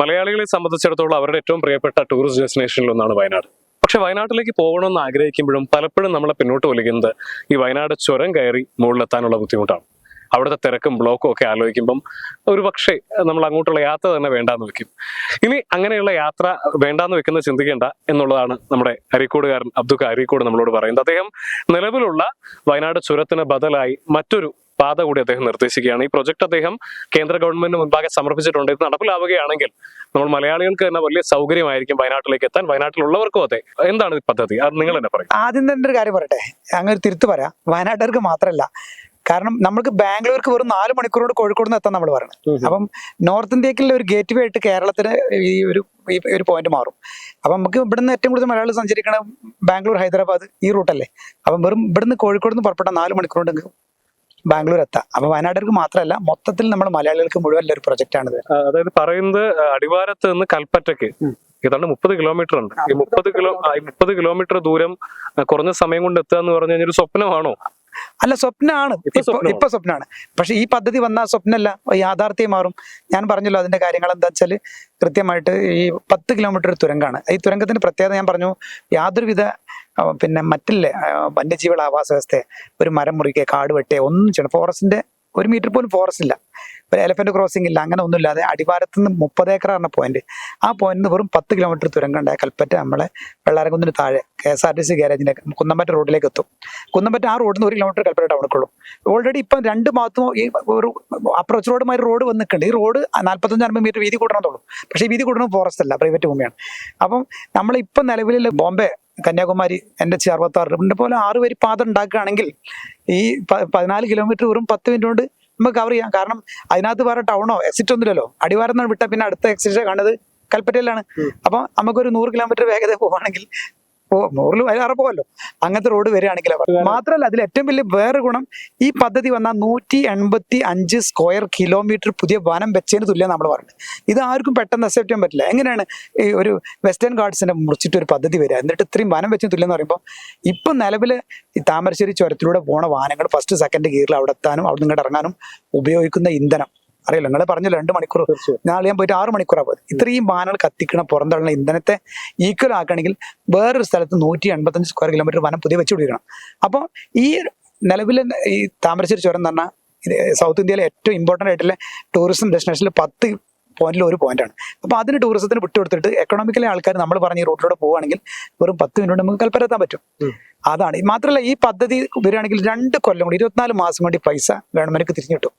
മലയാളികളെ സംബന്ധിച്ചിടത്തോളം അവരുടെ ഏറ്റവും പ്രിയപ്പെട്ട ടൂറിസ്റ്റ് ഡെസ്റ്റിനേഷനിൽ ഒന്നാണ് വയനാട്. പക്ഷെ വയനാട്ടിലേക്ക് പോകണമെന്ന് ആഗ്രഹിക്കുമ്പോഴും പലപ്പോഴും നമ്മളെ പിന്നോട്ട് വലിക്കുന്നത് ഈ വയനാട് ചുരം കയറി മുകളിലെത്താനുള്ള ബുദ്ധിമുട്ടാണ്. അവിടുത്തെ തിരക്കും ബ്ലോക്കും ഒക്കെ ആലോചിക്കുമ്പം ഒരു പക്ഷേ നമ്മൾ അങ്ങോട്ടുള്ള യാത്ര തന്നെ വേണ്ടാന്ന് വെക്കും. ഇനി അങ്ങനെയുള്ള യാത്ര വേണ്ടാന്ന് വെക്കുന്നത് ചിന്തിക്കേണ്ട എന്നുള്ളതാണ് നമ്മുടെ അരീക്കോടുകാരൻ അബ്ദുൽ അരീക്കോട് നമ്മളോട് പറയുന്നത്. അദ്ദേഹം നിലവിലുള്ള വയനാട് ചുരത്തിന് ബദലായി മറ്റൊരു പാത കൂടി അദ്ദേഹം നിർദ്ദേശിക്കുകയാണ്. ഈ പ്രൊജക്ട് അദ്ദേഹം കേന്ദ്ര ഗവൺമെന്റിന് മുൻപാകെ സമർപ്പിച്ചിട്ടുണ്ട്. ഇത് നടപ്പിലാവുകയാണെങ്കിൽ നമ്മൾ മലയാളികൾക്ക് തന്നെ വലിയ സൗകര്യമായിരിക്കും വയനാട്ടിലേക്ക് എത്താൻ. വയനാട്ടിലുള്ളവർക്കും അതെ. എന്താണ് ഈ പദ്ധതി? അത് നിങ്ങൾ തന്നെ പറയും. ആദ്യം തന്നെ ഒരു കാര്യം പറയട്ടെ. അങ്ങനെ തിരുത്തു പറയാം. വയനാട്ടുകാർക്ക് മാത്രമല്ല കാരണം നമുക്ക് ബാംഗ്ലൂർക്ക് വെറും നാല് മണിക്കൂറോട് കോഴിക്കോട് നിന്ന് എത്താൻ നമ്മൾ പറയുന്നത് അപ്പം നോർത്ത് ഇന്ത്യക്കുള്ള ഒരു ഗേറ്റ് വേ ആയിട്ട് കേരളത്തിന് ഈ ഒരു ഈ ഒരു പോയിന്റ് മാറും. അപ്പം നമുക്ക് ഇവിടുന്ന് ഏറ്റവും കൂടുതൽ മലയാളികൾ സഞ്ചരിക്കണം ബാംഗ്ലൂർ ഹൈദരാബാദ് ഈ റൂട്ടല്ലേ അപ്പം വെറും ഇവിടുന്ന് കോഴിക്കോട് നിന്ന് പുറപ്പെട്ട നാല് മണിക്കൂർ കൊണ്ട് ബാംഗ്ലൂർ എത്താം അപ്പൊ വയനാട്ടുകാർക്ക് മാത്രമല്ല മൊത്തത്തിൽ നമ്മൾ മലയാളികൾക്ക് മുഴുവൻ ഒരു പ്രൊജക്റ്റ് ആണിത്. അതായത് പറയുന്നത് അടിവാരത്ത് നിന്ന് കൽപ്പറ്റയ്ക്ക് ഏതാണ്ട് മുപ്പത് കിലോമീറ്റർ ഉണ്ട്. ഈ മുപ്പത് കിലോ മുപ്പത് കിലോമീറ്റർ ദൂരം കുറഞ്ഞ സമയം കൊണ്ട് എത്തുക എന്ന് പറഞ്ഞു കഴിഞ്ഞാൽ ഒരു സ്വപ്നമാണോ? അല്ല സ്വപ്നമാണ്. ഇപ്പൊ സ്വപ്നമാണ്. പക്ഷെ ഈ പദ്ധതി വന്നാൽ സ്വപ്നമല്ല യാഥാർത്ഥ്യം മാറും. ഞാൻ പറഞ്ഞല്ലോ അതിന്റെ കാര്യങ്ങൾ എന്താ വെച്ചാൽ കൃത്യമായിട്ട് ഈ പത്ത് കിലോമീറ്റർ തുരങ്കാണ്. ഈ തുരങ്കത്തിന്റെ പ്രത്യേകത ഞാൻ പറഞ്ഞു യാതൊരുവിധ പിന്നെ മറ്റില്ലേ വന്യജീവികൾ വന്യജീവികളുടെ ആവാസ വ്യവസ്ഥയെ ഒരു മരം മുറിക്കുക കാട് വെട്ടുക ഒന്നും ചെയ്യണം ഫോറസ്റ്റിന്റെ ഒരു മീറ്റർ പോലും ഫോറസ്റ്റ് ഇല്ല. ഒരു എലഫന്റ് ക്രോസിംഗ് ഇല്ല അങ്ങനെ ഒന്നുമില്ലാതെ അടിവാരത്ത് നിന്ന് മുപ്പത് ഏക്കറാണ് പോയിന്റ് ആ പോയിന്റ് വെറും പത്ത് കിലോമീറ്റർ തുരങ്കണ്ട കൽപ്പറ്റ നമ്മളെ വെള്ളാരകുന്നിന് താഴെ K S R T C ഗാരേജിന്റെ Kunnampatta റോഡിലേക്ക് എത്തും. കുന്നമ്പറ്റ ആ റോഡിൽ നിന്ന് ഒരു കിലോമീറ്റർ കൽപ്പറ്റ ടൗണിക്കുള്ളൂ ഓൾറെഡി ഇപ്പം രണ്ട് ഭാഗത്തും ഈ ഒരു അപ്രോച്ച് റോഡുമായി റോഡ് വന്നിട്ടുണ്ട്. ഈ റോഡ് നാൽപ്പത്തഞ്ച് അൻപത് മീറ്റർ വീതി കൂടണമെന്നുള്ളൂ പക്ഷേ വീതി കൂട്ടണം ഫോറസ്റ്റ് അല്ല പ്രൈവറ്റ് ഭൂമിയാണ്. അപ്പം നമ്മളിപ്പം നിലവിൽ ബോംബെ കന്യാകുമാരി എന്റെ അറുപത്തി ആറ് പോലെ ആറ് വരി പാത ഉണ്ടാക്കുകയാണെങ്കിൽ ഈ പതിനാല് കിലോമീറ്റർ വെറും പത്ത് മിനിറ്റ് കൊണ്ട് നമുക്ക് കവർ ചെയ്യാം. കാരണം അതിനകത്ത് വേറെ ടൗണോ എക്സിറ്റ് ഒന്നുമില്ലല്ലോ അടിവാരം നിന്ന് വിട്ടാൽ പിന്നെ അടുത്ത എക്സിറ്റ് കണ്ടത് കൽപ്പറ്റയിലാണ്. അപ്പൊ നമുക്കൊരു നൂറ് കിലോമീറ്റർ വേഗത പോവാണെങ്കിൽ ഓ നൂറിൽ അതിലാറ് പോകല്ലോ അങ്ങനത്തെ റോഡ് വരികയാണെങ്കിൽ മാത്രമല്ല അതിൽ ഏറ്റവും വലിയ വേറെ ഗുണം ഈ പദ്ധതി വന്ന നൂറ്റി എൺപത്തി അഞ്ച് സ്ക്വയർ കിലോമീറ്റർ പുതിയ വനം വെച്ചതിന് തുല്യം നമ്മൾ പറഞ്ഞത് ഇത് ആർക്കും പെട്ടെന്ന് അക്സെപ്റ്റ് ചെയ്യാൻ പറ്റില്ല. എങ്ങനെയാണ് ഈ ഒരു വെസ്റ്റേൺ ഗാർഡ്സിനെ മുറിച്ചിട്ട് ഒരു പദ്ധതി വരിക? എന്നിട്ട് ഇത്രയും വനം വെച്ചതിന് തുല്യം എന്ന് പറയുമ്പോൾ ഇപ്പം നിലവിൽ ഈ താമരശ്ശേരി ചുരത്തിലൂടെ പോണ വാഹനങ്ങൾ ഫസ്റ്റ് സെക്കൻഡ് ഗിയറിൽ അവിടെ എത്താനും അവിടെ നിന്ന് ഇറങ്ങാനും ഉപയോഗിക്കുന്ന ഇന്ധനം. അറിയില്ല. നിങ്ങൾ പറഞ്ഞു രണ്ട് മണിക്കൂർ ഞാൻ ഞാൻ പോയിട്ട് ആറ് മണിക്കൂറാ പോയത്. ഇത്രയും വാഹനങ്ങൾ കത്തിക്കണ പുറന്തള്ളുന്ന ഇന്ധനത്തെ ഈക്വൽ ആക്കണമെങ്കിൽ വേറൊരു സ്ഥലത്ത് നൂറ്റി എൺപത്തഞ്ച് സ്ക്വയർ കിലോമീറ്റർ വനം പുതിയ വെച്ച് പിടിക്കണം അപ്പോൾ ഈ നിലവിൽ ഈ താമരശ്ശേരി ചുരം എന്ന് പറഞ്ഞാൽ സൗത്ത് ഇന്ത്യയിലെ ഏറ്റവും ഇമ്പോർട്ടന്റ് ആയിട്ടുള്ള ടൂറിസം ഡെസ്റ്റിനേഷനിൽ പത്ത് പോയിന്റിൽ ഒരു പോയിന്റാണ് അപ്പോൾ അതിന് ടൂറിസത്തിന് വിട്ടുകൊടുത്തിട്ട് എക്കണോമിക്കലി ആൾക്കാർ നമ്മൾ പറഞ്ഞ ഈ റൂട്ടിലൂടെ പോവുകയാണെങ്കിൽ വെറും പത്ത് മിനിറ്റ് കൊണ്ട് നമുക്ക് കൽപ്പരത്താൻ പറ്റും. അതാണ്. മാത്രമല്ല ഈ പദ്ധതി വരികയാണെങ്കിൽ രണ്ട് കൊല്ലം കൂടി ഇരുപത്തിനാല് മാസം കൂടി പൈസ ഗവൺമെന്റ് തിരിഞ്ഞു കിട്ടും.